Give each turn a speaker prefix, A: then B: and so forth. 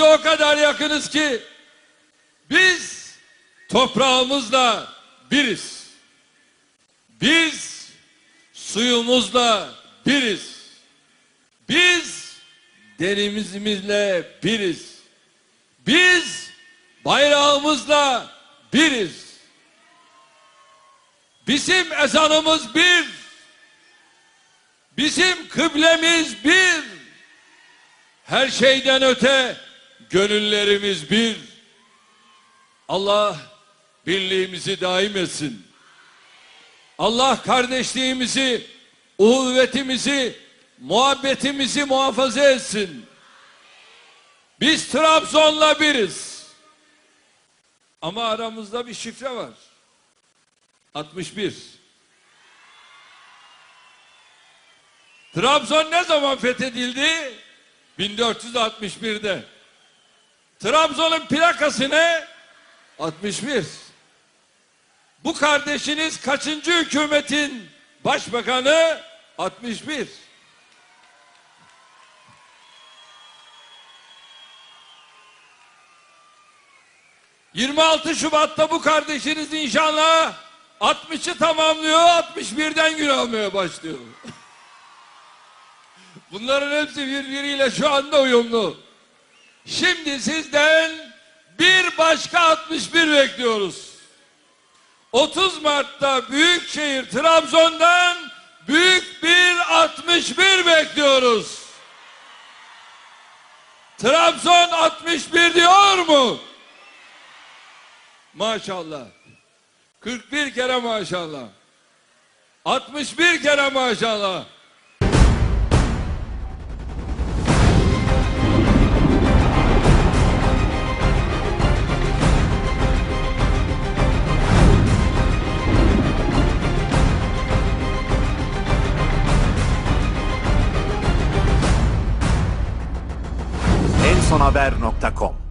A: birbirimize o kadar yakınız ki biz toprağımızla biriz. Biz suyumuzla biriz. Biz denizimizle biriz. Biz bayrağımızla biriz. Bizim ezanımız bir. Bizim kıblemiz bir. Her şeyden öte gönüllerimiz bir. Allah birliğimizi daim etsin. Allah kardeşliğimizi, uhuvvetimizi, muhabbetimizi muhafaza etsin. Biz Trabzon'la biriz. Ama aramızda bir şifre var. 61. Trabzon ne zaman fethedildi? 1461'de. Trabzon'un plakası ne? 61. Bu kardeşiniz kaçıncı hükümetin başbakanı? 61. ...26 Şubat'ta bu kardeşiniz inşallah... ...60'ı tamamlıyor, 61'den gün almaya başlıyor. Bunların hepsi birbiriyle şu anda uyumlu. Şimdi sizden bir başka 61 bekliyoruz. 30 Mart'ta Büyükşehir Trabzon'dan büyük bir 61 bekliyoruz. Trabzon 61 diyor mu? Maşallah. 41 kere maşallah. 61 kere maşallah.
B: ensonhaber.com